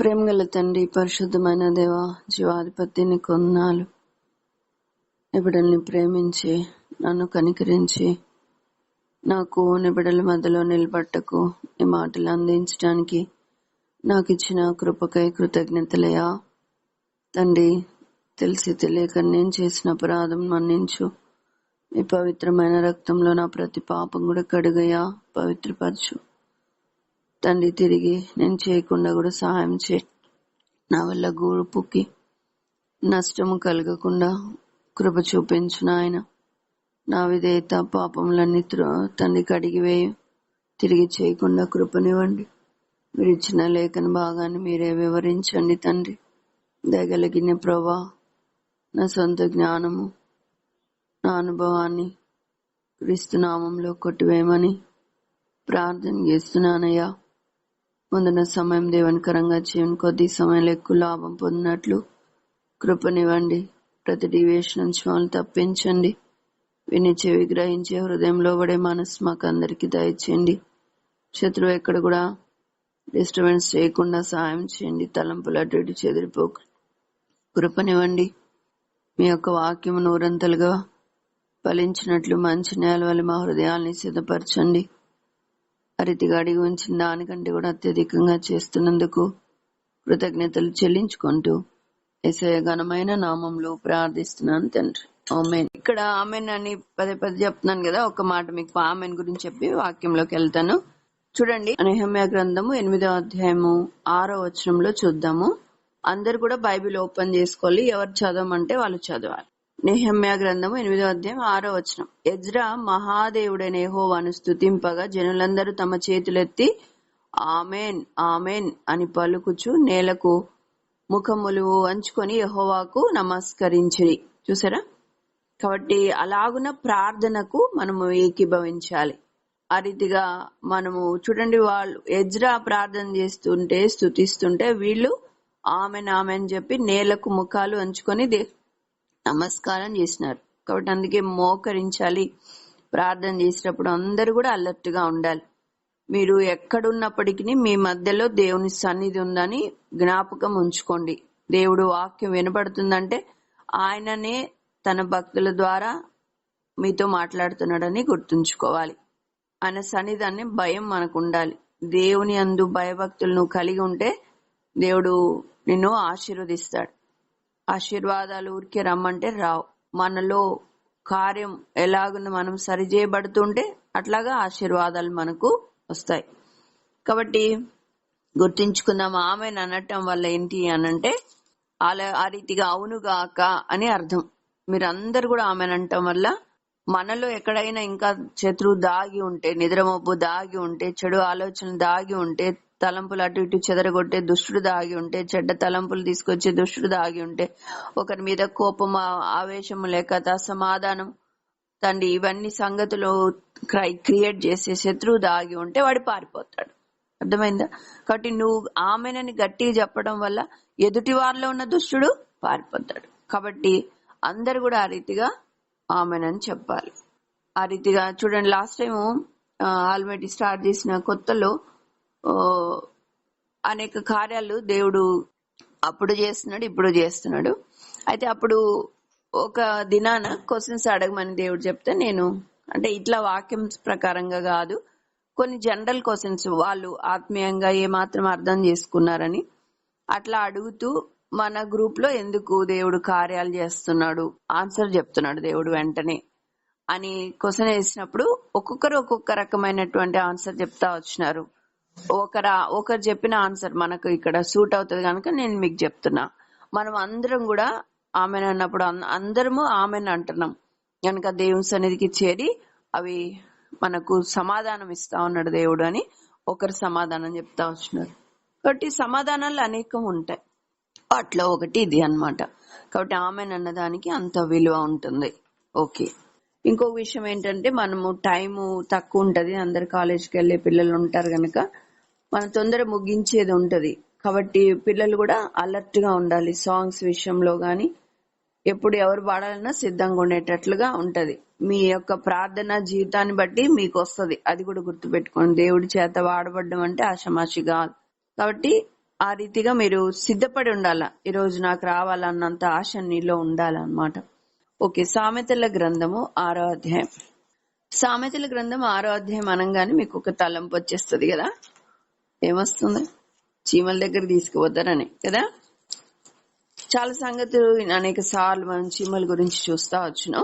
ప్రేమ గల తండ్రి పరిశుద్ధమైన దేవ జీవాధిపతిని కొందనాలు నిబిడల్ని ప్రేమించి నన్ను కనికరించి నాకు నిబిడల మధ్యలో నిలబట్టకు ఈ మాటలు అందించడానికి నాకు ఇచ్చిన కృపకై కృతజ్ఞతలయా తండ్రి తెలిసి తెలియక నేను చేసిన అపరాధం మన్నించు. మీ పవిత్రమైన రక్తంలో నా ప్రతి పాపం కూడా కడుగయా పవిత్రపరచు. తండ్రి తిరిగి నేను చేయకుండా కూడా సహాయం చే నా వల్ల గూడుపుకి నష్టము కలగకుండా కృప చూపించిన ఆయన నా విధేయత పాపములన్నీ త్రో- తండ్రి కడిగి వేయు. తిరిగి చేయకుండా కృపనివ్వండి. మీరు ఇచ్చిన లేఖన భాగాన్ని మీరే వివరించండి తండ్రి. దయగలిగిన ప్రభా నా సొంత జ్ఞానము నా అనుభవాన్ని క్రీస్తునామంలో కొట్టివేయమని ప్రార్థన చేస్తున్నానయ్యా. ముందున్న సమయం దేవునికరంగా చేయని కొద్ది సమయంలో ఎక్కువ లాభం పొందినట్లు కృపనివ్వండి. ప్రతి డివేషన్ నుంచి మమ్మల్ని తప్పించండి. విని చెవి గ్రహించే హృదయంలో పడే మనసు మాకు అందరికి దయచేయండి. శత్రువు ఎక్కడ కూడా డిస్టర్బెన్స్ చేయకుండా సహాయం చేయండి. తలంపులు అటు ఇటు కృపనివ్వండి. మీ యొక్క వాక్యం నూరంతలుగా ఫలించినట్లు మంచి నేల వల్ల మా హృదయాల్ని సిద్ధపరచండి. అరితిగా అడిగి ఉంచిన దానికంటే కూడా అత్యధికంగా చేస్తున్నందుకు కృతజ్ఞతలు చెల్లించుకుంటూ ఎసయ ఘనమైన నామంలో ప్రార్థిస్తున్నాను తండ్రి. ఆమెన్. ఇక్కడ ఆమెన్ అని పదే పదే చెప్తున్నాను కదా ఒక మాట మీకు ఆమెన్ గురించి చెప్పి వాక్యంలోకి వెళ్తాను. చూడండి అనహమ్య గ్రంథము ఎనిమిదో అధ్యాయము ఆరో వచనంలో చూద్దాము. అందరు కూడా బైబిల్ ఓపెన్ చేసుకోవాలి. ఎవరు చదవమంటే వాళ్ళు చదవాలి. నెహమ్యా గ్రంథము ఎనిమిదో అధ్యాయం ఆరో వచనం. ఎజ్రా మహాదేవుడైన యహోవాను స్థుతింపగా జనులందరూ తమ చేతులెత్తి ఆమెన్ ఆమెన్ అని పలుకుచు నేలకు ముఖములు వంచుకొని యహోవాకు నమస్కరించిరి. చూసారా? కాబట్టి అలాగున ప్రార్థనకు మనము ఏకీభవించాలి. ఆ రీతిగా మనము చూడండి వాళ్ళు ఎజ్రా ప్రార్థన చేస్తుంటే స్థుతిస్తుంటే వీళ్ళు ఆమెన్ ఆమెన్ చెప్పి నేలకు ముఖాలు వంచుకొని నమస్కారం చేసినారు. కాబట్టి అందుకే మోకరించాలి. ప్రార్థన చేసేటప్పుడు అందరూ కూడా అలర్ట్గా ఉండాలి. మీరు ఎక్కడున్నప్పటికీ మీ మధ్యలో దేవుని సన్నిధి ఉందని జ్ఞాపకం ఉంచుకోండి. దేవుడు వాక్యం వినపడుతుందంటే ఆయననే తన భక్తుల ద్వారా మీతో మాట్లాడుతున్నాడని గుర్తుంచుకోవాలి. ఆయన సన్నిధాన్ని భయం మనకు ఉండాలి దేవుని అందు భయభక్తులను కలిగి ఉంటే దేవుడు నిన్ను ఆశీర్వదిస్తాడు. ఆశీర్వాదాలు ఊరికే రమ్మంటే రావు. మనలో కార్యం ఎలాగున మనం సరిచేయబడుతుంటే అట్లాగా ఆశీర్వాదాలు మనకు వస్తాయి. కాబట్టి గుర్తించుకుందాం ఆమె అనటం వల్ల ఏంటి అనంటే అలా ఆ రీతిగా అవునుగాక అని అర్థం. మీరందరూ కూడా ఆమె అనటం వల్ల మనలో ఎక్కడైనా ఇంకా శత్రువు దాగి ఉంటే నిద్రమబ్బు దాగి ఉంటే చెడు ఆలోచనలు దాగి ఉంటే తలంపులు అటు ఇటు చెదరగొట్టే దుష్టుడు దాగి ఉంటే చెడ్డ తలంపులు తీసుకొచ్చే దుష్టుడు దాగి ఉంటే ఒకరి మీద కోపం ఆవేశము ఆవేశం లేక అసమాధానం తండ్రి ఇవన్నీ సంగతులు క్రియేట్ చేసే శత్రువు దాగి ఉంటే వాడు పారిపోతాడు. అర్థమైందా? కాబట్టి నువ్వు ఆమెనని గట్టిగా చెప్పడం వల్ల ఎదుటి వారిలో ఉన్న దుష్టుడు పారిపోతాడు. కాబట్టి అందరు కూడా ఆ రీతిగా ఆమెనని చెప్పాలి. ఆ రీతిగా చూడండి లాస్ట్ టైం ఆల్రెడీ స్టార్ట్ చేసిన కొత్తలో అనేక కార్యాలు దేవుడు అప్పుడు చేస్తున్నాడు ఇప్పుడు చేస్తున్నాడు. అయితే అప్పుడు ఒక దినాన క్వశ్చన్స్ అడగమని దేవుడు చెప్తే నేను అంటే ఇట్లా వాక్యం ప్రకారంగా కాదు కొన్ని జనరల్ క్వశ్చన్స్ వాళ్ళు ఆత్మీయంగా ఏమాత్రం అర్థం చేసుకున్నారని అట్లా అడుగుతూ మన గ్రూప్లో ఎందుకు దేవుడు కార్యాలు చేస్తున్నాడు ఆన్సర్ చెప్తున్నాడు దేవుడు వెంటనే అని క్వశ్చన్ వేసినప్పుడు ఒక్కొక్కరు ఒక్కొక్క రకమైనటువంటి ఆన్సర్ చెప్తా వచ్చినారు. ఒకరు ఒకరు చెప్పిన ఆన్సర్ మనకు ఇక్కడ సూట్ అవుతుంది కనుక నేను మీకు చెప్తున్నా. మనం అందరం కూడా ఆమెను అన్నప్పుడు అందరము ఆమెను అంటున్నాం. కనుక దేవుని సన్నిధికి చేరి అవి మనకు సమాధానం ఇస్తా ఉన్నాడు దేవుడు అని ఒకరు సమాధానం చెప్తా వచ్చినారు. కాబట్టి సమాధానాలు అనేకం ఉంటాయి. అట్లా ఒకటి ఇది అన్నమాట. కాబట్టి ఆమె అన్నదానికి అంత విలువ ఉంటుంది. ఓకే. ఇంకో విషయం ఏంటంటే మనము టైము తక్కువ ఉంటది. అందరు కాలేజ్కి వెళ్ళే పిల్లలు ఉంటారు కనుక మనం తొందర ముగించేది ఉంటది. కాబట్టి పిల్లలు కూడా అలర్ట్గా ఉండాలి. సాంగ్స్ విషయంలో గాని ఎప్పుడు ఎవరు పాడాలన్నా సిద్ధంగా ఉండేటట్లుగా ఉంటది. మీ యొక్క ప్రార్థన జీవితాన్ని బట్టి మీకు వస్తుంది అది కూడా గుర్తుపెట్టుకోండి. దేవుడి చేత వాడబడ్డం అంటే ఆషమాషి కాదు. కాబట్టి ఆ రీతిగా మీరు సిద్ధపడి ఉండాల. ఈ రోజు నాకు రావాలన్నంత ఆశ నీలో ఉండాలన్నమాట. ఓకే సామెతల గ్రంథము ఆరో అధ్యాయం. సామెతల గ్రంథం ఆరో అధ్యాయం అనగానే మీకు ఒక తలంపు వచ్చేస్తుంది కదా? ఏమొస్తుంది? చీమల దగ్గర తీసుకుపోతారని కదా? చాలా సంగతులు అనేక సార్లు మనం చీమల గురించి చూస్తా వచ్చినాం.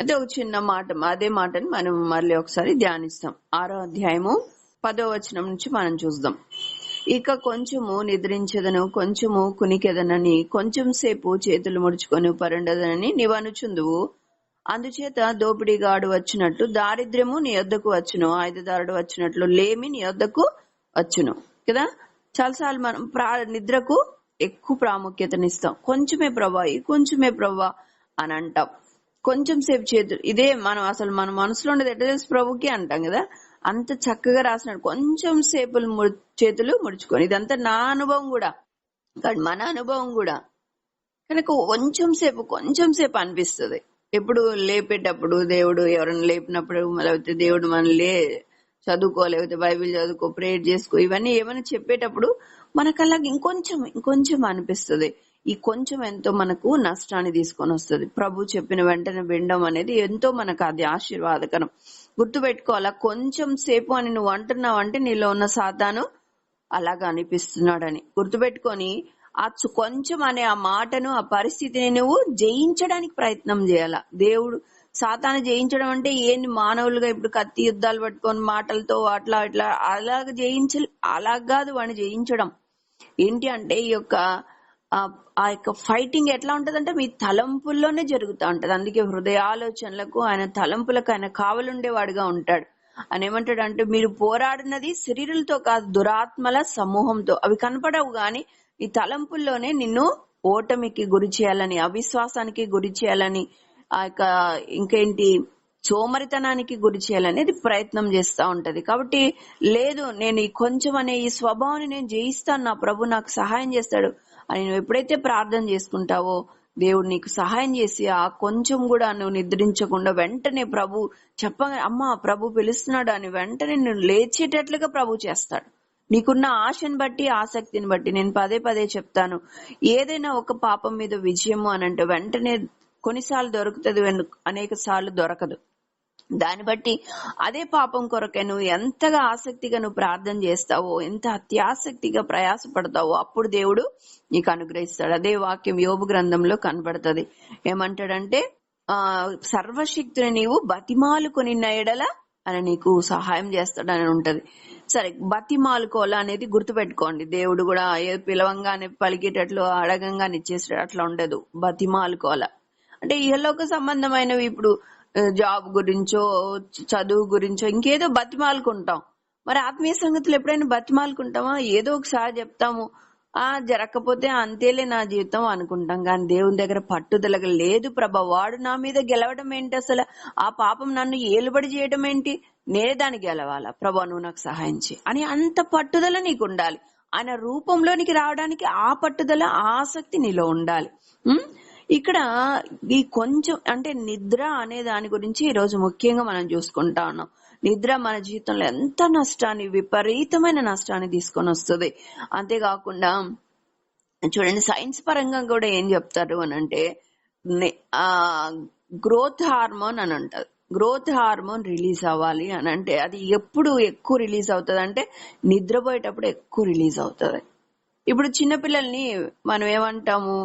అయితే ఒక చిన్న మాట అదే మాటని మనం మళ్ళీ ఒకసారి ధ్యానిస్తాం. ఆరో అధ్యాయము పదో వచనం నుంచి మనం చూద్దాం. ఇక కొంచెము నిద్రించదను కొంచెము కునికెదనని కొంచెం సేపు చేతులు ముడుచుకొని పరుండదనని నీవనుచుందువు అందుచేత దోపిడీగాడు వచ్చినట్టు దారిద్ర్యము నీ వద్దకు వచ్చును. ఆయుధదారుడు వచ్చినట్లు లేమి నీ వద్దకు వచ్చును కదా? చాలాసార్లు మనం ప్రా నిద్రకు ఎక్కువ ప్రాముఖ్యతనిస్తాం. కొంచెమే ప్రభా ఈ కొంచెమే ప్రభా అని అంటాం. కొంచెం సేపు చేతులు ఇదే మనం అసలు మన మనసులో ఉండేది ఎట్లా తెలుసు? ప్రభుకి అంటాం కదా? అంత చక్కగా రాసినాడు. కొంచెం సేపులు చేతులు ముడుచుకొని ఇదంతా నా అనుభవం కూడా. కానీ మన అనుభవం కూడా. కనుక కొంచెం సేపు కొంచెం సేపు అనిపిస్తుంది. ఎప్పుడు లేపేటప్పుడు దేవుడు ఎవరైనా లేపినప్పుడు లేకపోతే దేవుడు మనం లే చదువుకో లేకపోతే బైబిల్ చదువుకో ప్రేయర్ చేసుకో ఇవన్నీ ఏమైనా చెప్పేటప్పుడు మనకు అలాగే ఇంకొంచెం ఇంకొంచెం అనిపిస్తుంది. ఈ కొంచెం ఎంతో మనకు నష్టాన్ని తీసుకొని వస్తుంది. ప్రభు చెప్పిన వెంటనే వినడం అనేది ఎంతో మనకు అది ఆశీర్వాదకరం. గుర్తుపెట్టుకోవాలా కొంచెం సేపు అని నువ్వు అంటున్నావు అంటే నీలో ఉన్న సాతాను అలాగా అనిపిస్తున్నాడని. గుర్తుపెట్టుకొని ఆ చు- కొంచెం అనే ఆ మాటను ఆ పరిస్థితిని నువ్వు జయించడానికి ప్రయత్నం చేయాలా? దేవుడు సాతాను జయించడం అంటే ఏంది? మానవులుగా ఇప్పుడు కత్తి యుద్ధాలు పట్టుకొని మాటలతో అట్లా ఇట్లా అలాగ జయించ అలా కాదు వాడిని జయించడం. ఏంటి అంటే ఈ యొక్క ఆ యొక్క ఫైటింగ్ ఎట్లా ఉంటదంటే మీ తలంపుల్లోనే జరుగుతూ ఉంటది. అందుకే హృదయ ఆలోచనలకు ఆయన తలంపులకు ఆయన కావలుండేవాడుగా ఉంటాడు. ఆయన ఏమంటాడు అంటే మీరు పోరాడినది శరీరులతో కాదు దురాత్మల సమూహంతో. అవి కనపడవు గాని ఈ తలంపుల్లోనే నిన్ను ఓటమికి గురి చేయాలని అవిశ్వాసానికి గురి చేయాలని ఆ యొక్క ఇంకేంటి? సోమరితనానికి గురి చేయాలనేది ప్రయత్నం చేస్తా ఉంటది. కాబట్టి లేదు నేను ఈ కొంచెం అనే ఈ స్వభావాన్ని నేను జయిస్తాను. నా ప్రభు నాకు సహాయం చేస్తాడు అని నువ్వు ఎప్పుడైతే ప్రార్థన చేసుకుంటావో దేవుడు నీకు సహాయం చేసి ఆ కొంచెం కూడా నువ్వు నిద్రించకుండా వెంటనే ప్రభు చెప్పగా అమ్మా ప్రభు పిలుస్తున్నాడు అని వెంటనే నువ్వు లేచేటట్లుగా ప్రభు చేస్తాడు. నీకున్న ఆశను బట్టి ఆసక్తిని బట్టి నేను పదే పదే చెప్తాను. ఏదైనా ఒక పాపం మీద విజయము అని అంటే వెంటనే కొన్నిసార్లు దొరుకుతుంది అనేక సార్లు దొరకదు. దాన్ని బట్టి అదే పాపం కొరకే నువ్వు ఎంతగా ఆసక్తిగా నువ్వు ప్రార్థన చేస్తావో ఎంత అత్యాసక్తిగా ప్రయాసపడతావో అప్పుడు దేవుడు నీకు అనుగ్రహిస్తాడు. అదే వాక్యం యోబు గ్రంథంలో కనబడుతుంది. ఏమంటాడంటే ఆ సర్వశక్తిని నీవు బతిమాలుకొని ఎడల అని నీకు సహాయం చేస్తాడని ఉంటది. సరే బతిమాలుకోవాల అనేది గుర్తుపెట్టుకోండి. దేవుడు కూడా ఏ పిలవంగానే పలికేటట్లు అడగంగానే ఇచ్చేసాడు అట్లా ఉండదు. బతిమాలుకోవాల. అంటే ఇహలోక సంబంధమైనవి ఇప్పుడు జాబ్ గురించో చదువు గురించో ఇంకేదో బతిమాలుకుంటాం. మరి ఆత్మీయ సంగతులు ఎప్పుడైనా బతిమాలుకుంటామా? ఏదో ఒకసారి చెప్తాము ఆ జరగకపోతే అంతేలే నా జీవితం అనుకుంటాం. కానీ దేవుని దగ్గర పట్టుదల లేదు ప్రభా. వాడు నా మీద గెలవడం ఏంటి అసలు? ఆ పాపం నన్ను ఏలుబడి చేయడం ఏంటి? నేనే దాన్ని గెలవాలా? ప్రభా నువ్వు నాకు సహాయం చేయి. అని అంత పట్టుదల నీకు ఉండాలి ఆయన రూపంలోనికి రావడానికి ఆ పట్టుదల ఆసక్తి నీలో ఉండాలి. ఇక్కడ ఈ కొంచెం అంటే నిద్ర అనే దాని గురించి ఈ రోజు ముఖ్యంగా మనం చూసుకుంటా ఉన్నాం. నిద్ర మన జీవితంలో ఎంత నష్టాన్ని విపరీతమైన నష్టాన్ని తీసుకొని వస్తుంది. అంతేకాకుండా చూడండి సైన్స్ పరంగా కూడా ఏం చెప్తారు అని అంటే ఆ గ్రోత్ హార్మోన్ అని అంటారు. గ్రోత్ హార్మోన్ రిలీజ్ అవ్వాలి అని అంటే అది ఎప్పుడు ఎక్కువ రిలీజ్ అవుతుంది అంటే నిద్రపోయేటప్పుడు ఎక్కువ రిలీజ్ అవుతుంది. ఇప్పుడు చిన్నపిల్లల్ని మనం ఏమంటాము?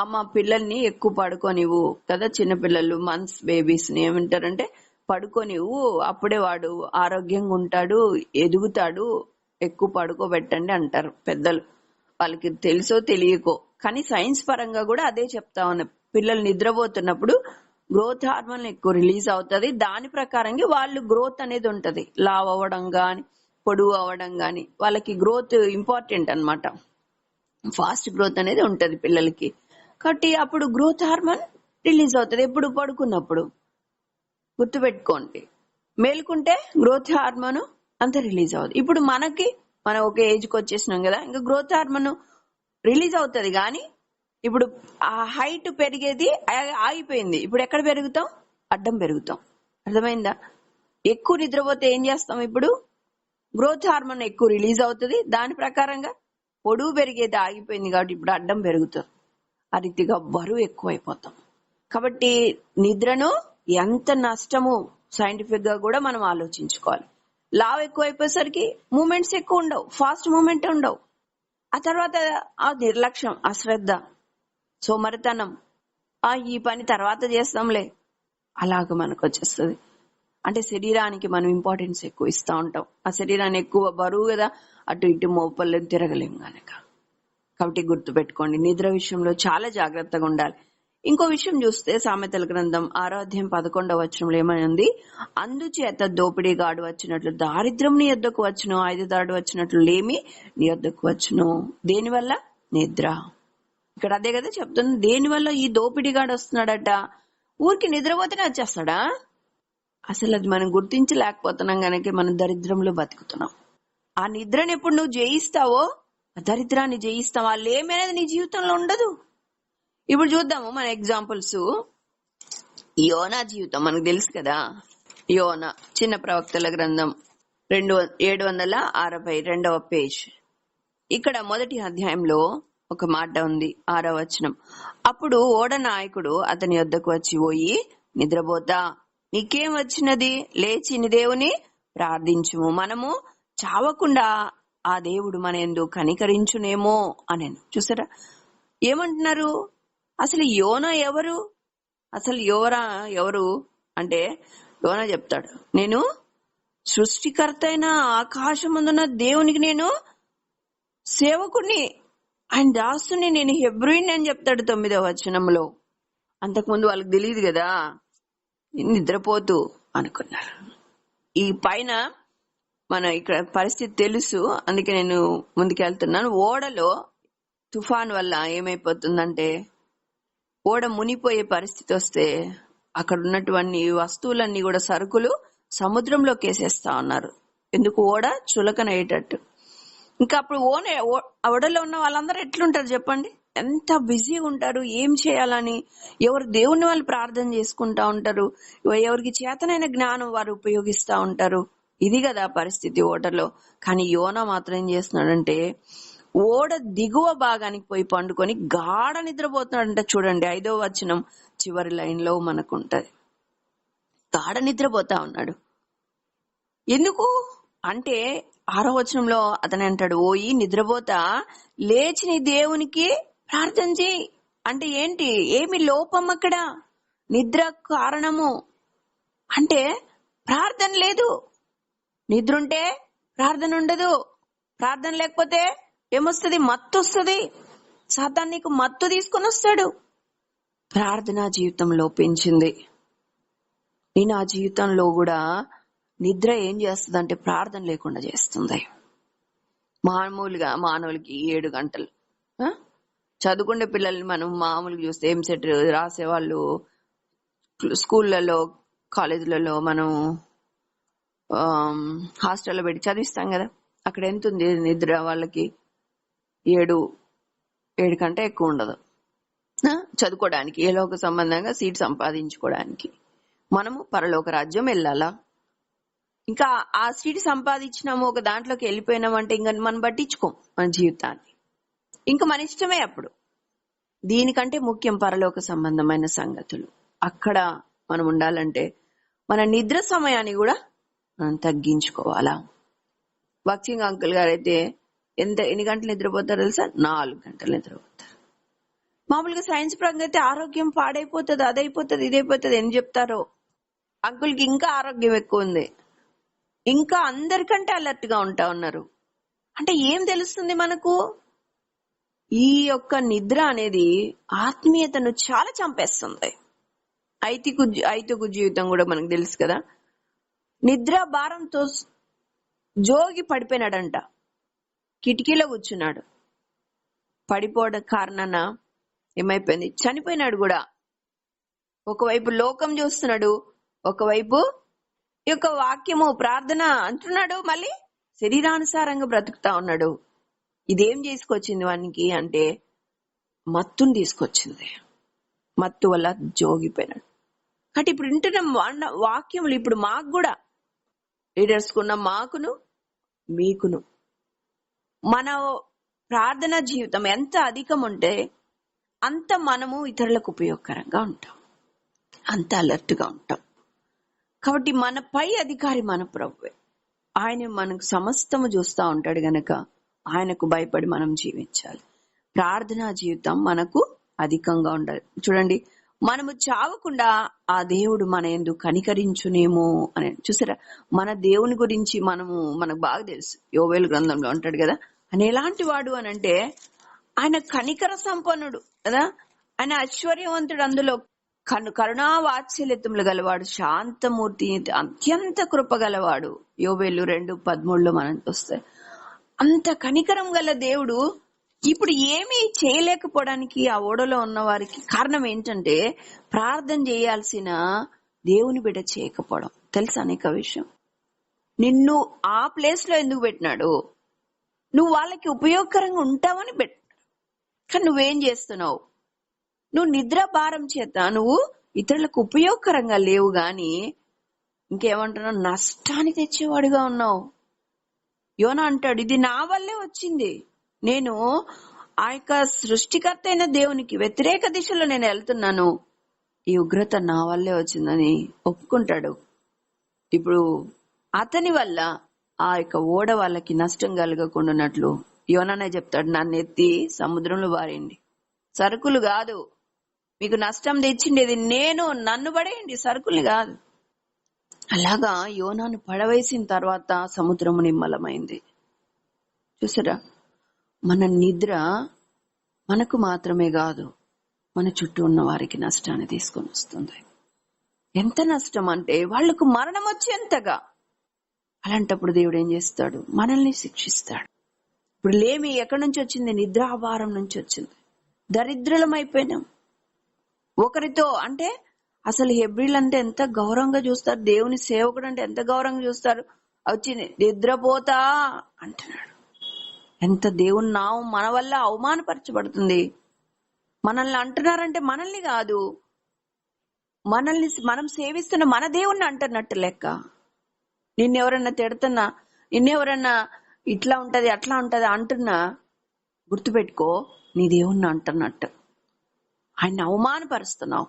అమ్మ పిల్లల్ని ఎక్కువ పడుకోనివ్వు కదా చిన్నపిల్లలు మంత్స్ బేబీస్ని ఏమంటారంటే పడుకోనివ్వు అప్పుడే వాడు ఆరోగ్యంగా ఉంటాడు ఎదుగుతాడు ఎక్కువ పడుకోబెట్టండి అంటారు పెద్దలు. వాళ్ళకి తెలుసో తెలియకో. కానీ సైన్స్ పరంగా కూడా అదే చెప్తా ఉన్నా. పిల్లలు నిద్రపోతున్నప్పుడు గ్రోత్ హార్మోన్ ఎక్కువ రిలీజ్ అవుతుంది. దాని ప్రకారంగా వాళ్ళు గ్రోత్ అనేది ఉంటది. లావ్ అవ్వడం గాని పొడువు అవ్వడం గాని వాళ్ళకి గ్రోత్ ఇంపార్టెంట్ అన్నమాట. ఫాస్ట్ గ్రోత్ అనేది ఉంటది పిల్లలకి. కాబట్టి అప్పుడు గ్రోత్ హార్మోన్ రిలీజ్ అవుతుంది. ఎప్పుడు పడుకున్నప్పుడు. గుర్తుపెట్టుకోండి. మేలుకుంటే గ్రోత్ హార్మోన్ అంత రిలీజ్ అవుతుంది ఇప్పుడు మనకి మనం ఒక ఏజ్కి వచ్చేసినాం కదా ఇంకా గ్రోత్ హార్మోన్ రిలీజ్ అవుతుంది కానీ ఇప్పుడు ఆ హైట్ పెరిగేది ఆగిపోయింది. ఇప్పుడు ఎక్కడ పెరుగుతాం? అడ్డం పెరుగుతాం. అర్థమైందా? ఎక్కువ నిద్రపోతే ఏం చేస్తాం ఇప్పుడు? గ్రోత్ హార్మోన్ ఎక్కువ రిలీజ్ అవుతుంది. దాని ప్రకారంగా పొడువు పెరిగేది ఆగిపోయింది కాబట్టి ఇప్పుడు అడ్డం పెరుగుతుంది. ఆ రీతిగా బరువు ఎక్కువైపోతాం. కాబట్టి నిద్రను ఎంత నష్టము సైంటిఫిక్గా కూడా మనం ఆలోచించుకోవాలి. లావ్ ఎక్కువైపోయేసరికి మూమెంట్స్ ఎక్కువ ఉండవు ఫాస్ట్ మూమెంట్ ఉండవు. ఆ తర్వాత ఆ నిర్లక్ష్యం అశ్రద్ధ సోమరితనం ఆ ఈ పని తర్వాత చేస్తాంలే అలాగ మనకు వచ్చేస్తుంది. అంటే శరీరానికి మనం ఇంపార్టెన్స్ ఎక్కువ ఇస్తా ఉంటాం. ఆ శరీరాన్ని ఎక్కువ బరువు కదా అటు ఇటు మోపలేదు తిరగలేం కనుక కాబట్టి గుర్తు పెట్టుకోండి నిద్ర విషయంలో చాలా జాగ్రత్తగా ఉండాలి. ఇంకో విషయం చూస్తే సామెతల గ్రంథం ఆరాధ్యం పదకొండవ వచనంలో ఏమని ఉంది అందుచేత దోపిడీ గాడు వచ్చినట్లు దారిద్ర్యం నీ యొద్దకు వచ్చును ఆయుధదాడు వచ్చినట్లు లేమి నీ యొద్దకు వచ్చును. దేనివల్ల? నిద్ర. ఇక్కడ అదే కదా చెప్తుంది. దేనివల్ల ఈ దోపిడీగాడు వస్తున్నాడట? ఊరికి నిద్రపోతేనే వచ్చేస్తాడా? అసలు అది మనం గుర్తించలేకపోతున్నాం గనక మనం దరిద్రంలో బతుకుతున్నాం. ఆ నిద్రను ఎప్పుడు నువ్వు జయిస్తావో దరిద్రాన్ని జయిస్తావా లేమనేది నీ జీవితంలో ఉండదు. ఇప్పుడు చూద్దాము మన ఎగ్జాంపుల్స్ యోనా జీవితం మనకు తెలుసు కదా? యోనా చిన్న ప్రవక్తల గ్రంథం రెండు ఏడు వందల అరవై రెండవ పేజ్. ఇక్కడ మొదటి అధ్యాయంలో ఒక మాట ఉంది ఆరవ వచనం. అప్పుడు ఓడ నాయకుడు అతని వద్దకు వచ్చి పోయి నిద్రపోతా. నీకేం వచ్చినది? లేచి నీ దేవుని ప్రార్థించుము. మనము చావకుండా ఆ దేవుడు మన ఎందు కనికరించునేమో అని చూసారా? ఏమంటున్నారు? అసలు యోన ఎవరు? అసలు యోరా ఎవరు? అంటే యోన చెప్తాడు నేను సృష్టికర్త అయిన ఆకాశమందున్న దేవునికి నేను సేవకుడిని ఆయన దాసుని నేను హెబ్రుయిన్ అని చెప్తాడు తొమ్మిదవ వచనంలో. అంతకుముందు వాళ్ళకి తెలియదు కదా నిద్రపోతూ అనుకున్నారు. ఈ పైన మన ఇక్కడ పరిస్థితి తెలుసు. అందుకే నేను ముందుకెళ్తున్నాను. ఓడలో తుఫాన్ వల్ల ఏమైపోతుందంటే ఓడ మునిపోయే పరిస్థితి వస్తే అక్కడ ఉన్నటువంటి వస్తువులన్నీ కూడా సరుకులు సముద్రంలోకి వేసేస్తా ఉన్నారు. ఎందుకు? ఓడ చులకనయ్యేటట్టు. ఇంకా అప్పుడు ఓనే ఓ- ఓడలో ఉన్న వాళ్ళందరూ ఎట్లుంటారు చెప్పండి? ఎంత బిజీగా ఉంటారు. ఏం చేయాలని? ఎవరు దేవుని వాళ్ళు ప్రార్థన చేసుకుంటా ఉంటారు. ఎవరికి చేతనైన జ్ఞానం వారు ఉపయోగిస్తా ఉంటారు. ఇది కదా పరిస్థితి ఓడలో కానీ యోన మాత్రం ఏం చేస్తున్నాడంటే ఓడ దిగువ భాగానికి పోయి పండుకొని గాఢ నిద్రపోతున్నాడంట చూడండి ఐదో వచనం చివరి లైన్లో మనకు ఉంటది గాఢ నిద్రపోతా ఉన్నాడు. ఎందుకు? అంటే ఆరో వచనంలో అతను అంటాడు ఓయి నిద్రపోతా లేచి నీ దేవునికి ప్రార్థన చేయి. అంటే ఏంటి? ఏమి లోపం అక్కడ? నిద్ర కారణము. అంటే ప్రార్థన లేదు. నిద్ర ఉంటే ప్రార్థన ఉండదు. ప్రార్థన లేకపోతే ఏమొస్తుంది? మత్తు వస్తుంది సాతాన్ నీకు మత్తు తీసుకొని వస్తాడు. ప్రార్థనా జీవితం లోపించింది నేను ఆ జీవితంలో కూడా నిద్ర ఏం చేస్తుంది అంటే ప్రార్థన లేకుండా చేస్తుంది. మామూలుగా మానవులకి ఏడు గంటలు. చదువుకునే పిల్లల్ని మనం మామూలుగా చూస్తే ఏం సెట్ రాసేవాళ్ళు స్కూళ్ళలో కాలేజీలలో మనం హాస్టల్లో పెట్టి చదివిస్తాం కదా. అక్కడ ఎంత ఉంది నిద్ర వాళ్ళకి? ఏడు ఏడు కంటే ఎక్కువ ఉండదు. చదువుకోవడానికి ఏ లోక సంబంధంగా సీట్ సంపాదించుకోవడానికి. మనము పరలోక రాజ్యం వెళ్ళాలా? ఇంకా ఆ సీట్ సంపాదించినాము ఒక దాంట్లోకి వెళ్ళిపోయినామంటే ఇంకా మనం పట్టించుకోం మన జీవితాన్ని. ఇంకా మన ఇష్టమే అప్పుడు. దీనికంటే ముఖ్యం పరలోక సంబంధమైన సంగతులు. అక్కడ మనం ఉండాలంటే మన నిద్ర సమయాన్ని కూడా మనం తగ్గించుకోవాలా? వాకింగ్ అంకుల్ గారు అయితే ఎంత ఎన్ని గంటలు నిద్రపోతారో తెలుసా? నాలుగు గంటలు నిద్రపోతారు. మామూలుగా సైన్స్ పరంగా అయితే ఆరోగ్యం పాడైపోతుంది అదైపోతుంది ఇదైపోతుంది. ఏం చెప్తారో? అంకుల్కి ఇంకా ఆరోగ్యం ఎక్కువ ఉంది. ఇంకా అందరికంటే అలర్ట్గా ఉంటా ఉన్నారు. అంటే ఏం తెలుస్తుంది మనకు? ఈ యొక్క నిద్ర అనేది ఆత్మీయతను చాలా చంపేస్తుంది. ఐతికు ఐతుకు జీవితం కూడా మనకు తెలుసు కదా? నిద్ర భారంతో జోగి పడిపోయినాడంట. కిటికీలో కూర్చున్నాడు. పడిపోవడం కారణాన ఏమైపోయింది? చనిపోయినాడు కూడా. ఒకవైపు లోకం చూస్తున్నాడు ఒకవైపు ఈ యొక్క వాక్యము ప్రార్థన అంటున్నాడు మళ్ళీ శరీరానుసారంగా బ్రతుకుతా ఉన్నాడు. ఇదేం చేసుకొచ్చింది వానికి అంటే మత్తుని తీసుకొచ్చింది. మత్తు వల్ల జోగిపోయినాడు. కాబట్టి ఇప్పుడు వింటున్న వాక్యములు ఇప్పుడు మాకు కూడా లీడర్స్ కున్న మాకును మీకును. మన ప్రార్థన జీవితం ఎంత అధికం ఉంటే అంత మనము ఇతరులకు ఉపయోగకరంగా ఉంటాం. అంత అలర్ట్గా ఉంటాం. కాబట్టి మన పై అధికారి మన ప్రభువే. ఆయన మనకు సమస్తము చూస్తా ఉంటాడు గనక ఆయనకు భయపడి మనం జీవించాలి. ప్రార్థనా జీవితం మనకు అధికంగా ఉండాలి. చూడండి మనము చావకుండా ఆ దేవుడు మన ఎందు కనికరించునేమో అని. చూసారా? మన దేవుని గురించి మనము మనకు బాగా తెలుసు. యోవేలు గ్రంథంలో ఉంటాడు కదా ఆయన ఎలాంటి వాడు అని అంటే ఆయన కనికర సంపన్నుడు కదా? ఆయన ఐశ్వర్యవంతుడు అందులో. కను కరుణా వాత్సల్యతములు గలవాడు శాంతమూర్తి అత్యంత కృప గలవాడు. యోవేలు రెండు పదమూడులో మనం చూస్తే అంత కనికరం గల దేవుడు ఇప్పుడు ఏమీ చేయలేకపోవడానికి ఆ ఓడలో ఉన్న వారికి కారణం ఏంటంటే ప్రార్థన చేయాల్సిన దేవుని బిడ్డ చేయకపోవడం. తెలుసా అనేక విషయం? నిన్ను ఆ ప్లేస్లో ఎందుకు పెట్టినాడు? నువ్వు వాళ్ళకి ఉపయోగకరంగా ఉంటావని పెట్టాడు కానీ నువ్వేం చేస్తున్నావు? నువ్వు నిద్ర భారం చేత నువ్వు ఇతరులకు ఉపయోగకరంగా లేవు గాని ఇంకేమంటున్నావు? నష్టాన్ని తెచ్చేవాడుగా ఉన్నావు. యోన అంటాడు ఇది నా వల్లే వచ్చింది. నేను ఆ యొక్క సృష్టికర్త అయిన దేవునికి వ్యతిరేక దిశలో నేను వెళ్తున్నాను. ఈ ఉగ్రత నా వల్లే వచ్చిందని ఒప్పుకుంటాడు. ఇప్పుడు అతని వల్ల ఆ యొక్క ఓడ వాళ్ళకి నష్టం కలగకుండానట్లు యోననే చెప్తాడు నన్ను ఎత్తి సముద్రంలో వారేయండి. సరుకులు కాదు. మీకు నష్టం తెచ్చిండేది నేను నన్ను పడేయండి. సరుకులు కాదు. అలాగా యోనాను పడవేసిన తర్వాత సముద్రము నిమ్మలమైంది చూసారా? మన నిద్ర మనకు మాత్రమే కాదు మన చుట్టూ ఉన్న వారికి నష్టాన్ని తీసుకొని వస్తుంది. ఎంత నష్టం అంటే వాళ్ళకు మరణం వచ్చేంతగా. అలాంటప్పుడు దేవుడు ఏం చేస్తాడు? మనల్ని శిక్షిస్తాడు. ఇప్పుడు లేమి ఎక్కడి నుంచి వచ్చింది? నిద్రాభారం నుంచి వచ్చింది. దరిద్రులం అయిపోయినాం. ఒకరితో అంటే అసలు హెబ్రిల్ అంటే ఎంత గౌరవంగా చూస్తారు? దేవుని సేవకుడు అంటే ఎంత గౌరవంగా చూస్తారు? వచ్చి నిద్రపోతా అంటున్నాడు. ఎంత దేవుని నామం మన వల్ల అవమానపరచబడుతుంది? మనల్ని అంటున్నారంటే మనల్ని కాదు. మనల్ని మనం సేవిస్తున్న మన దేవుణ్ణి అంటున్నట్టు లెక్క. నిన్నెవరన్నా తిడుతున్నా నిన్నెవరన్నా ఇట్లా ఉంటది అట్లా ఉంటది అంటున్నా గుర్తుపెట్టుకో నీ దేవుణ్ణి అంటున్నట్టు. ఆయన అవమానపరుస్తున్నావు.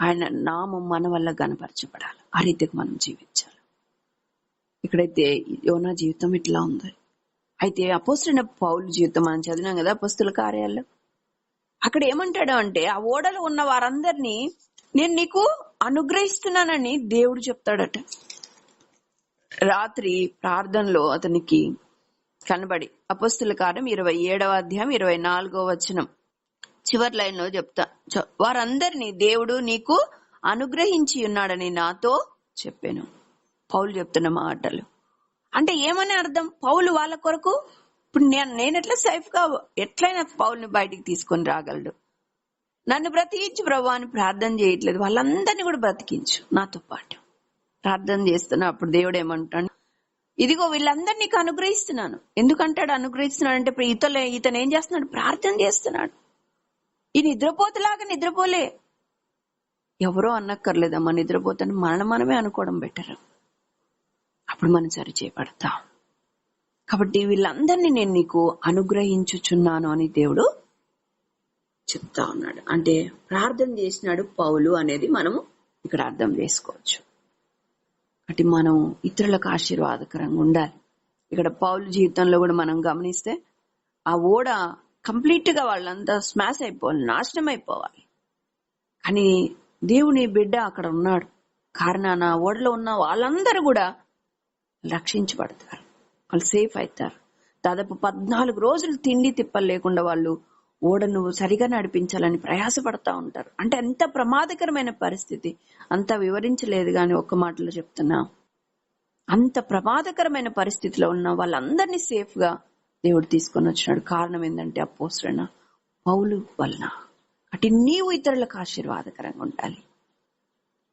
ఆయన నామం మన వల్ల గనపరచబడాలి ఆ రీతికి మనం జీవించాలి. ఇక్కడైతే యోనా జీవితం ఇట్లా ఉంది. అయితే అపోస్తున్న పౌలు జీవితం మనం చదివినాం కదా అపోస్తుల కార్యాల్లో. అక్కడ ఏమంటాడు అంటే ఆ ఓడలు ఉన్న వారందరినీ నేను నీకు అనుగ్రహిస్తున్నానని దేవుడు చెప్తాడట. రాత్రి ప్రార్థనలో అతనికి కనబడి అపస్తుల కార్యం ఇరవై ఏడవ అధ్యాయం ఇరవై నాలుగో వచనం. చివరి లైన్లో చెప్తా వారందరినీ దేవుడు నీకు అనుగ్రహించి ఉన్నాడని నాతో చెప్పాను. పౌలు చెప్తున్న మాటలు. అంటే ఏమని అర్థం? పౌలు వాళ్ళ కొరకు? ఇప్పుడు నేను నేను ఎట్లా సేఫ్గా ఎట్లయినా పౌల్ని బయటికి తీసుకొని రాగలడు? నన్ను బ్రతికించు ప్రభు అని ప్రార్థన చేయట్లేదు. వాళ్ళందరినీ కూడా బ్రతికించు నాతో పాటు. ప్రార్థన చేస్తున్నా అప్పుడు దేవుడు ఏమంటాడు? ఇదిగో వీళ్ళందరినీ నీకు అనుగ్రహిస్తున్నాను. ఎందుకంటాడు అనుగ్రహిస్తున్నాడు అంటే ఇప్పుడు ఇతను ఇతను ఏం చేస్తున్నాడు? ప్రార్థన చేస్తున్నాడు. ఈ నిద్రపోతలాగా నిద్రపోలే. ఎవరో అన్నక్కర్లేదమ్మా నిద్రపోతాను మనం మనమే అనుకోవడం బెటర్ అప్పుడు మనం సరి చేయబడతాం. కాబట్టి వీళ్ళందరినీ నేను నీకు అనుగ్రహించుచున్నాను అని దేవుడు చెప్తా ఉన్నాడు. అంటే ప్రార్థన చేసినాడు పౌలు అనేది మనము ఇక్కడ అర్థం చేసుకోవచ్చు. కాబట్టి మనం ఇతరులకు ఆశీర్వాదకరంగా ఉండాలి. ఇక్కడ పౌలు జీవితంలో కూడా మనం గమనిస్తే ఆ ఓడ కంప్లీట్గా వాళ్ళంతా స్మాష్ అయిపోవాలి నాశనం అయిపోవాలి. కానీ దేవుని బిడ్డ అక్కడ ఉన్నాడు. కారణాన ఓడలో ఉన్న వాళ్ళందరూ కూడా రక్షించబడతారు. వాళ్ళు సేఫ్ అవుతారు. దాదాపు పద్నాలుగు రోజులు తిండి తిప్పలు లేకుండా వాళ్ళు ఓడను సరిగా నడిపించాలని ప్రయాసపడతా ఉంటారు. అంటే ఎంత ప్రమాదకరమైన పరిస్థితి. అంత వివరించలేదు కానీ ఒక్క మాటలో చెప్తున్నా. అంత ప్రమాదకరమైన పరిస్థితిలో ఉన్న వాళ్ళందరినీ సేఫ్గా దేవుడు తీసుకొని వచ్చినాడు. కారణం ఏంటంటే అపోసరణ. పౌలు వలన. అటు నీవు ఇతరులకు ఆశీర్వాదకరంగా ఉండాలి.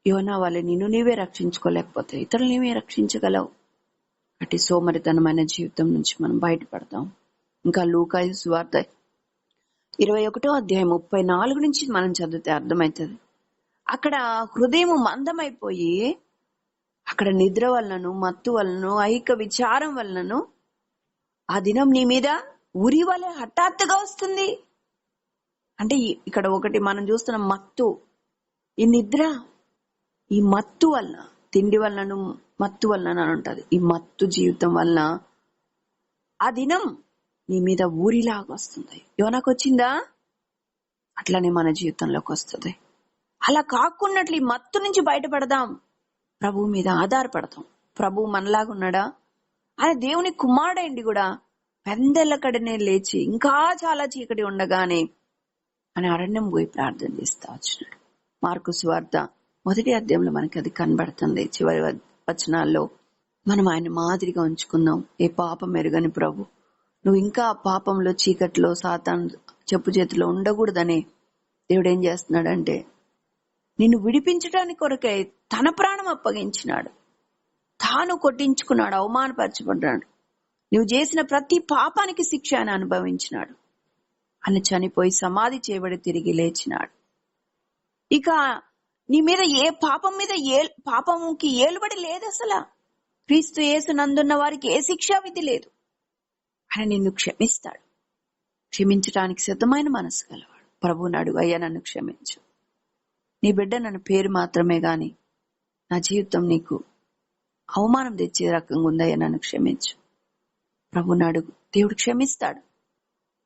యోనా వాళ్ళు నిన్ను నీవే రక్షించుకోలేకపోతే ఇతరులు నీవే రక్షించగలవు. అటు సోమరితనమైన జీవితం నుంచి మనం బయటపడతాం. ఇంకా లూకాయు సువార్త ఇరవై ఒకటో అధ్యాయం ముప్పై నాలుగు నుంచి మనం చదివితే అర్థమవుతుంది. అక్కడ హృదయం మందమైపోయి అక్కడ నిద్ర వలనను మత్తు వలనను ఐక విచారం వలనను ఆ దినం నీ మీద ఉరి వలె హఠాత్తుగా వస్తుంది. అంటే ఇక్కడ ఒకటి మనం చూస్తున్న మత్తు ఈ నిద్ర ఈ మత్తు వలన తిండి వలనను మత్తు వలన అని ఉంటుంది ఈ మత్తు జీవితం వలన ఆ దినం నీ మీద ఊరిలాగా వస్తుంది. యోనాకు వచ్చిందా? అట్లనే మన జీవితంలోకి వస్తుంది. అలా కాకున్నట్లు ఈ మత్తు నుంచి బయటపడదాం. ప్రభు మీద ఆధారపడతాం. ప్రభు మనలాగా ఉన్నాడా? ఆయన దేవుని కుమారుడైండి కూడా పెందెల కడనే లేచి ఇంకా చాలా చీకటి ఉండగానే అని అరణ్యం పోయి ప్రార్థన చేస్తా వచ్చినాడు. మార్కు స్వార్థ మొదటి అధ్యాయంలో మనకి అది కనబడుతుంది. చివరి వచనాల్లో మనం ఆయన మాదిరిగా ఉంచుకుందాం. ఏ పాపం ఎరుగని ప్రభు. నువ్వు ఇంకా ఆ పాపంలో చీకట్లో సాతాన్ చెప్పు చేతిలో ఉండకూడదనే దేవుడు ఏం చేస్తున్నాడంటే నిన్ను విడిపించడానికి కొరకై తన ప్రాణం అప్పగించినాడు. తాను కొట్టించుకున్నాడు అవమానపరచబడ్డాడు. నువ్వు చేసిన ప్రతి పాపానికి శిక్ష అని అనుభవించినాడు. అని చనిపోయి సమాధి చేయబడి తిరిగి లేచినాడు. ఇక నీ మీద ఏ పాపం మీద ఏ పాపముకి ఏలుబడి లేదు అసలు. క్రీస్తు యేసు నందున్న వారికి ఏ శిక్షా విధి లేదు. ఆయన నిన్ను క్షమిస్తాడు. క్షమించడానికి సిద్ధమైన మనసు గలవాడు. ప్రభువుని అడుగు అయ్యా నన్ను క్షమించు. నీ బిడ్డ నన్ను పేరు మాత్రమే గాని నా జీవితం నీకు అవమానం తెచ్చే రకంగా ఉందయ్యా నన్ను క్షమించు. ప్రభుని అడుగు దేవుడు క్షమిస్తాడు.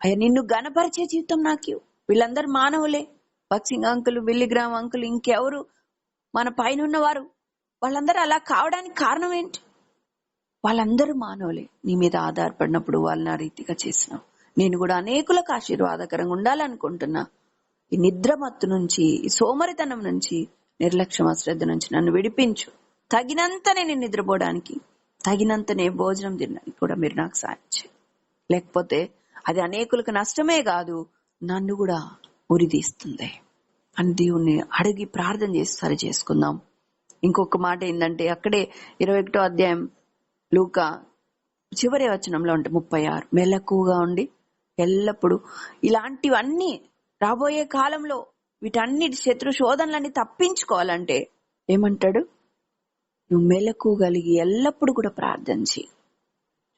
అయ్యా నిన్ను గణపరిచే జీవితం నాకు వీళ్ళందరూ మానవులే. బక్సింగ్ అంకులు విల్లిగ్రామ్ అంకులు ఇంకెవరు? మన పైన ఉన్నవారు వాళ్ళందరూ అలా కావడానికి కారణం ఏంటి? వాళ్ళందరూ మానవులే. నీ మీద ఆధారపడినప్పుడు వాళ్ళని ఆ రీతిగా చేసినావు. నేను కూడా అనేకులకు ఆశీర్వాదకరంగా ఉండాలనుకుంటున్నా. ఈ నిద్రమత్తు నుంచి ఈ సోమరితనం నుంచి నిర్లక్ష్యం అశ్రద్ధ నుంచి నన్ను విడిపించు. తగినంత నేను నిద్రపోవడానికి తగినంతనే భోజనం తినడానికి కూడా మీరు నాకు సాయం చేయండి లేకపోతే అది అనేకులకు నష్టమే కాదు నన్ను కూడా ఉరిదీస్తుంది. అని దేవుణ్ణి అడిగి ప్రార్థన చేసి సరి చేసుకుందాం. ఇంకొక మాట ఏంటంటే అక్కడే ఇరవై ఒకటో అధ్యాయం లూక చివరి వచనంలో ఉంటే ముప్పై ఆరు మెలకుగా ఉండి ఎల్లప్పుడూ ఇలాంటివన్నీ రాబోయే కాలంలో వీటన్నిటి శత్రు శోధనలన్నీ తప్పించుకోవాలంటే ఏమంటాడు? నువ్వు మెలకు కలిగి ఎల్లప్పుడు కూడా ప్రార్థన చేయి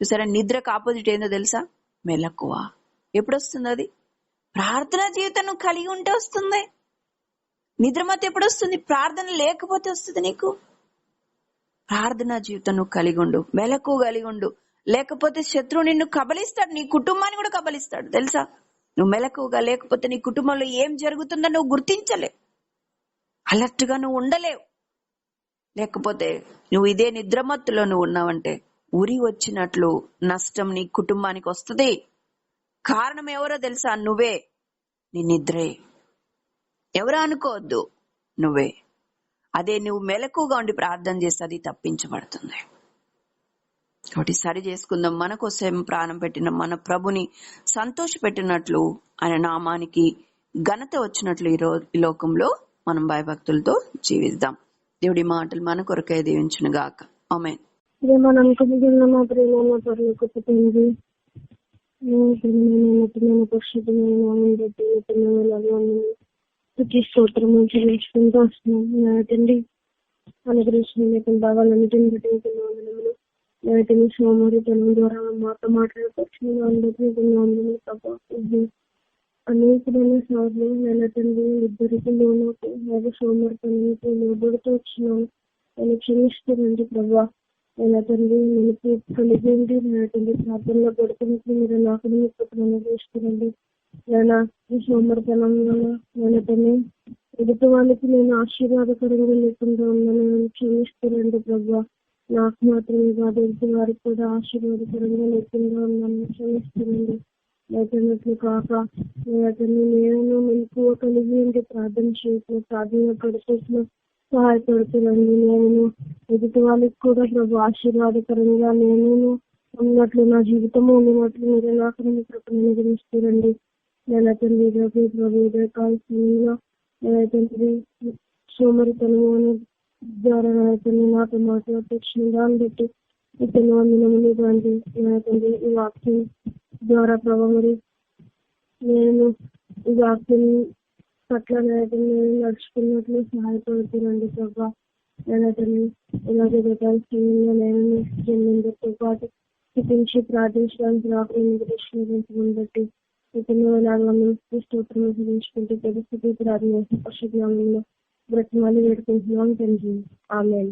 చూసారా నిద్రకు ఆపోజిట్ ఏందో తెలుసా? మెలకువ. ఎప్పుడు వస్తుంది అది? ప్రార్థన జీవితం నువ్వు కలిగి ఉంటే వస్తుంది. నిద్రమత ఎప్పుడు వస్తుంది? ప్రార్థన లేకపోతే వస్తుంది నీకు. ప్రార్థన జీవితం నువ్వు కలిగి ఉండు. మెలకు కలిగి ఉండు. లేకపోతే శత్రువు నిన్ను కబలిస్తాడు. నీ కుటుంబాన్ని కూడా కబలిస్తాడు. తెలుసా? నువ్వు మెలకుగా లేకపోతే నీ కుటుంబంలో ఏం జరుగుతుందో నువ్వు గుర్తించలేవు. అలర్ట్గా నువ్వు ఉండలేవు. లేకపోతే నువ్వు ఇదే నిద్రమత్తులో నువ్వు ఉన్నావంటే ఉరి వచ్చినట్లు నష్టం నీ కుటుంబానికి వస్తుంది. కారణం ఎవరో తెలుసా? నువ్వే. నీ నిద్రే. ఎవరు అనుకోవద్దు. నువ్వే. అదే నువ్వు మెలకుగా ఉండి ప్రార్థన చేస్తే అది తప్పించబడుతుంది. కాబట్టి సరి చేసుకుందాం. మన కోసం ప్రాణం పెట్టిన మన ప్రభుని సంతోష పెట్టినట్లు ఆయన నామానికి ఘనత వచ్చినట్లు ఈ రో- ఈ లోకంలో మనం భయభక్తులతో జీవిద్దాం. దేవుడి మాటలు మన కొరకే దీవించును గాక ఆమె ప్రేమ నమ్మకం మా ప్రేమ మా పర్లోకి తండ్రి పరిశుద్ధమైన బట్టి స్తోత్రము చెల్లించుకుంటూ వస్తున్నాం తండ్రి అనుగ్రహించిన మీకు భావాలన్నిటిని బట్టి మీకు వందనములు నాటిని ద్వారా మాతో మాట్లాడుకొచ్చిన అందరికీ ఇది అనేకమైన సార్లు నేను తండ్రి ఇద్దరికి లోనకు సోమవారి సోమరితనానికి లోబడుతూ వచ్చినాను నేను క్షమిస్తున్నాను ప్రభా నేను తండ్రి మనకి కలిగి ఉండి ప్రార్థనలో పడుతున్నట్లు మీరు నాకు మీకు అనుగ్రహిస్తున్నాండి నేను ఈ సోమరితనం నేను తండ్రి ఎదుటి వాళ్ళకి నేను ఆశీర్వాదకరంగా లేకుండా ఉన్నాను. నేను క్షమిస్తున్నాండి ప్రభా. నాకు మాత్రమే కాదు ఎదుటి వారికి కూడా ఆశీర్వాదకరంగా లేకుండా ఉన్నాను. క్షమిస్తున్నాండి లేకున్నట్లు కాక అతన్ని నేను మెలకువ కలిగి ఉండి ప్రార్థన చేసిన ప్రార్థన పడుతున్న సహాయపడుతున్నాను నేను ఎదుటి వాళ్ళకి కూడా ప్రభు ఆశీర్వాదకరంగా నేను ఉన్నట్లు నా జీవితము ఉన్నట్లు మీరు నాకు మీ కృపను అనుగ్రహిస్తారండి నేను తండ్రి ప్రభు ప్రభు ఉదయ కాల సమయంలో నేను తండ్రి సోమరితనము అనే ద్వారా నా తండ్రి నాతో మాట్లాడుతున్న దాన్ని బట్టి ఇతను వందనములు గాంధీ నా తండ్రి ఈ వాక్యం ద్వారా ప్రభు మరి నేను ఈ వాక్యం పట్ల నేను నడుచుకున్నట్లు సహాయపడుతున్నాండి ప్రభా. నేను అతన్ని ఇలాగే సమయంలో నేను జన్మందరితో పాటు చూపించి ప్రార్థించడానికి రాకుండా దృష్టించమని బట్టి ఇతను ఇలాగా స్తోత్రం చెల్లించుకుంటూ పరిస్థితి ప్రార్థన పరిశుభ్రంలో బ్రతమాలి వేడుకుంటున్నాం తండ్రి. ఆమెన్.